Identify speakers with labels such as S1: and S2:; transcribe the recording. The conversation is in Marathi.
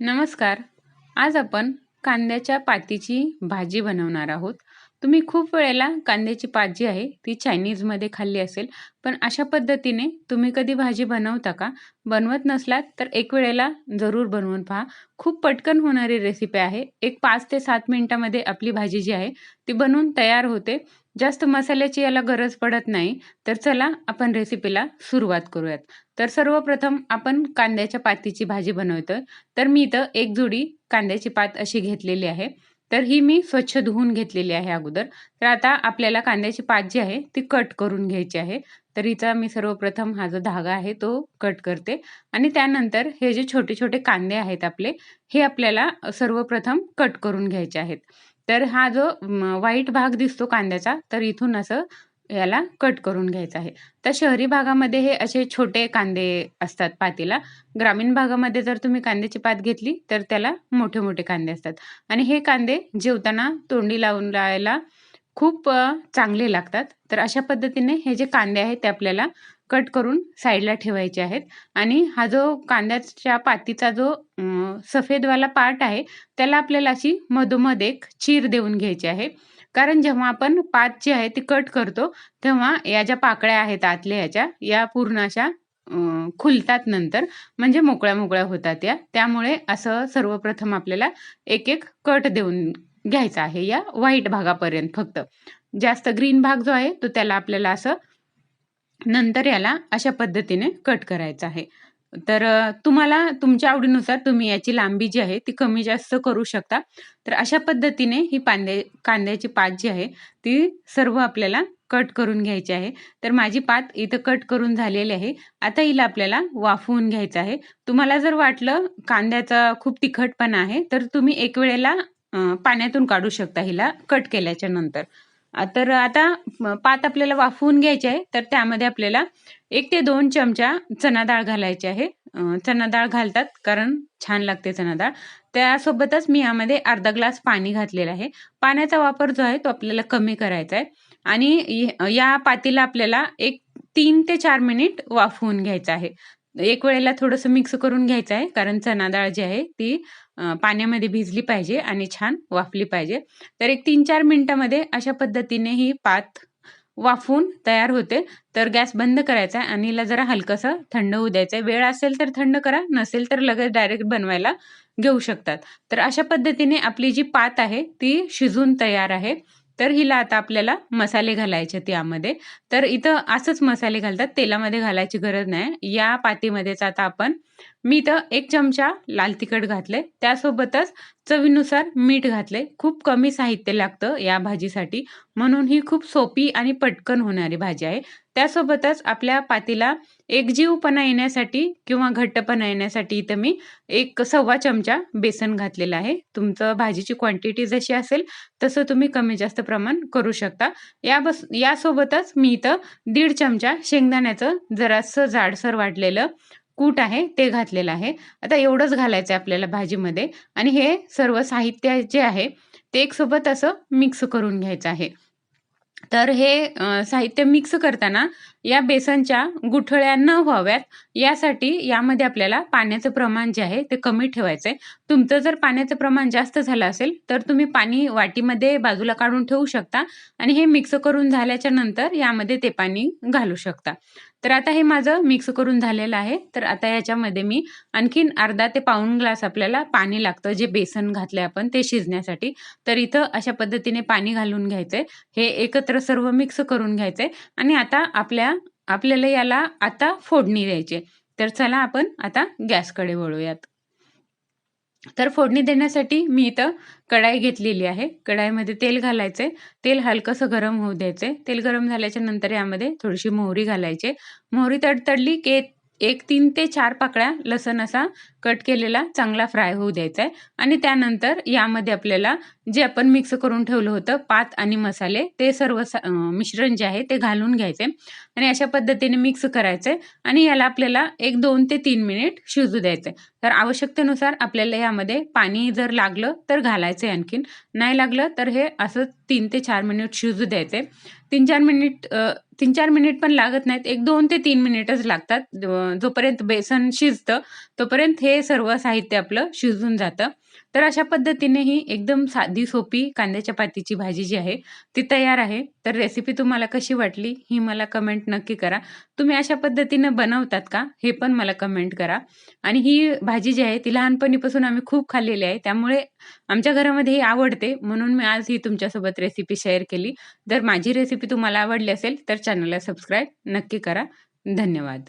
S1: नमस्कार. आज आपण कांद्याच्या पातीची भाजी बनवणार आहोत. तुम्ही खूप वेळेला कांद्याची पात जी आहे ती चायनीजमध्ये खाल्ली असेल. पण अशा पद्धतीने तुम्ही कधी भाजी बनवता का? बनवत नसलात तर एक वेळेला जरूर बनवून पहा. खूप पटकन होणारी रेसिपी आहे. एक पाच ते सात मिनटामध्ये आपली भाजी जी आहे ती बनवून तयार होते. जास्त मसाल्याची याला गरज पडत नाही. तर चला आपण रेसिपीला सुरुवात करूयात. तर सर्वप्रथम आपण कांद्याच्या पातीची भाजी बनवतो तर मी इथं एक जोडी कांद्याची पात अशी घेतलेली आहे. तर ही मी स्वच्छ धुवून घेतलेली आहे अगोदर. तर आता आपल्याला कांद्याची पात जी आहे ती कट करून घ्यायची आहे. तर हिचा मी सर्वप्रथम हा जो धागा आहे तो कट करते. आणि त्यानंतर हे जे छोटे छोटे कांदे आहेत आपले हे आपल्याला सर्वप्रथम कट करून घ्यायचे आहेत. तर हा जो व्हाईट भाग दिसतो कांद्याचा तर इथून असं याला कट करून घ्यायचं आहे. तर शहरी भागामध्ये हे असे छोटे कांदे असतात पातीला. ग्रामीण भागामध्ये जर तुम्ही कांद्याची पात घेतली तर त्याला मोठे मोठे कांदे असतात. आणि हे कांदे जेवताना तोंडी लावून लावायला खूप चांगले लागतात. तर अशा पद्धतीने हे जे कांदे आहेत ते आपल्याला कट करून साईडला ठेवायचे आहेत. आणि हा जो कांद्याच्या पातीचा जो सफेदवाला पार्ट आहे त्याला आपल्याला अशी मधोमध एक चीर देऊन घ्यायची आहे. कारण जेव्हा आपण पात जी आहे ती कट करतो तेव्हा या ज्या पाकळ्या आहेत आतल्या याच्या या पूर्ण अशा खुलतात नंतर. म्हणजे मोकळ्या मोकळ्या होतात या. त्यामुळे असं सर्वप्रथम आपल्याला एक एक कट देऊन घ्यायचा आहे या व्हाईट भागापर्यंत फक्त. जास्त ग्रीन भाग जो आहे तो त्याला आपल्याला असं नंतर याला अशा पद्धतीने कट करायचं आहे. तर तुम्हाला तुमच्या आवडीनुसार तुम्ही याची लांबी जी आहे ती कमी जास्त करू शकता. तर अशा पद्धतीने ही पांदे कांद्याची पात जी आहे ती सर्व आपल्याला कट करून घ्यायची आहे. तर माझी पात इथं कट करून झालेली आहे. आता हिला आपल्याला वाफवून घ्यायचं आहे. तुम्हाला जर वाटलं कांद्याचा खूप तिखटपणा आहे तर तुम्ही एक वेळेला पाण्यातून काढू शकता हिला कट केल्याच्यानंतर. तर आता पात आपल्याला वाफवून घ्यायची आहे तर त्यामध्ये आपल्याला एक ते दोन चमचा चना डाळ घालायची आहे. चना डाळ घालतात कारण छान लागते चना डाळ. त्यासोबतच मी यामध्ये अर्धा ग्लास पाणी घातलेलं आहे. पाण्याचा वापर जो आहे तो आपल्याला कमी करायचा आहे. आणि या पातीला आपल्याला एक तीन ते चार मिनिट वाफवून घ्यायचं आहे. एक वेळेला थोडंसं मिक्स करून घ्यायचं आहे कारण चना डाळ जी आहे ती पाण्यामध्ये भिजली पाहिजे आणि छान वाफली पाहिजे. तर एक तीन चार मिनिटामध्ये अशा पद्धतीने ही पात वाफून तयार होते. तर गॅस बंद करायचा आहे आणि हिला जरा हलकंसं थंड होऊ द्यायचं आहे. वेळ असेल तर थंड करा नसेल तर लगेच डायरेक्ट बनवायला घेऊ शकतात. तर अशा पद्धतीने आपली जी पात आहे ती शिजून तयार आहे. तर हिला आता आपल्याला मसाले घालायचे त्यामध्ये तर इथं असंच मसाले घालतात तेलामध्ये घालायची गरज नाही. या पातीमध्येच आता आपण मी इथं एक चमचा लाल तिखट घातले त्यासोबतच चवीनुसार मीठ घातले खूप कमी साहित्य लागतं या भाजीसाठी. म्हणून ही खूप सोपी आणि पटकन होणारी भाजी आहे. त्यासोबतच आपल्या पातीला एकजीवपणा येण्यासाठी किंवा घट्टपणा येण्यासाठी इथं मी एक सव्वा चमचा बेसन घातलेला आहे. तुमचं भाजीची क्वांटिटी जशी असेल तसं तुम्ही कमी जास्त प्रमाण करू शकता. या बस यासोबतच मी इथं दीड चमचा शेंगदाण्याचं जरासं जाडसर वाटलेलं कूट आहे ते घातलेलं आहे. आता एवढंच घालायचं आहे आपल्याला भाजीमध्ये. आणि हे सर्व साहित्य जे आहे ते एकसोबत असं मिक्स करून घ्यायचं आहे. तर हे साहित्य मिक्स करताना या बेसनच्या गुठळ्या न व्हाव्यात. यासाठी यामध्ये आपल्याला पाण्याचं प्रमाण जे आहे ते कमी ठेवायचं आहे तुमचं जर पाण्याचं प्रमाण जास्त झालं असेल तर तुम्ही पाणी वाटीमध्ये बाजूला काढून ठेवू शकता. आणि हे मिक्स करून झाल्याच्यानंतर यामध्ये ते पाणी घालू शकता. तर आता हे माझं मिक्स करून झालेलं आहे. तर आता याच्यामध्ये मी आणखीन अर्धा ते पाऊण ग्लास आपल्याला पाणी लागतं जे बेसन घातलं आपण ते शिजण्यासाठी. तर इथं अशा पद्धतीने पाणी घालून घ्यायचंय. हे एकत्र सर्व मिक्स करून घ्यायचंय. आणि आता आपल्या आपल्याला याला आता फोडणी द्यायची तर चला आपण आता गॅसकडे वळूयात. तर फोडणी देण्यासाठी मी इथं कढाई घेतलेली आहे. कढाईमध्ये तेल घालायचे तेल हलकंसं गरम होऊ द्यायचे तेल गरम झाल्याच्यानंतर यामध्ये थोडीशी मोहरी घालायचे. मोहरी तडतडली की एक तीन ते चार पाकळ्या लसण असा कट केलेला चांगला फ्राय होऊ द्यायचा आहे आणि त्यानंतर यामध्ये आपल्याला जे आपण मिक्स करून ठेवलं होतं पात आणि मसाले ते सर्व मिश्रण जे आहे ते घालून घ्यायचे आणि अशा पद्धतीने मिक्स करायचे आणि याला आपल्याला एक दोन ते तीन मिनिट शिजू द्यायचे तर आवश्यकतेनुसार आपल्याला यामध्ये पाणी जर लागलं तर घालायचं आहे आणखीन. नाही लागलं तर हे असं तीन ते चार मिनिट शिजू द्यायचे. तीन चार मिनिट तीन चार मिनिट पण लागत नाहीत. एक दोन ते तीन मिनिटच लागतात. जोपर्यंत बेसन शिजतं तोपर्यंत हे सर्व साहित्य आपलं शिजून जातं. तर अशा पद्धतीने ही एकदम साधी सोपी कांद्याच्या पातीची भाजी जी आहे ती तयार आहे. तर रेसिपी तुम्हाला कशी वाटली ही मला कमेंट नक्की करा. तुम्ही अशा पद्धतीनं बनवतात का हे पण मला कमेंट करा. आणि ही भाजी जी आहे ती लहानपणीपासून आम्ही खूप खाल्लेली आहे. त्यामुळे आमच्या घरामध्ये ही आवडते. म्हणून मी आज ही तुमच्यासोबत रेसिपी शेअर केली. जर माझी रेसिपी तुम्हाला आवडली असेल तर चॅनलला सबस्क्राईब नक्की करा. धन्यवाद.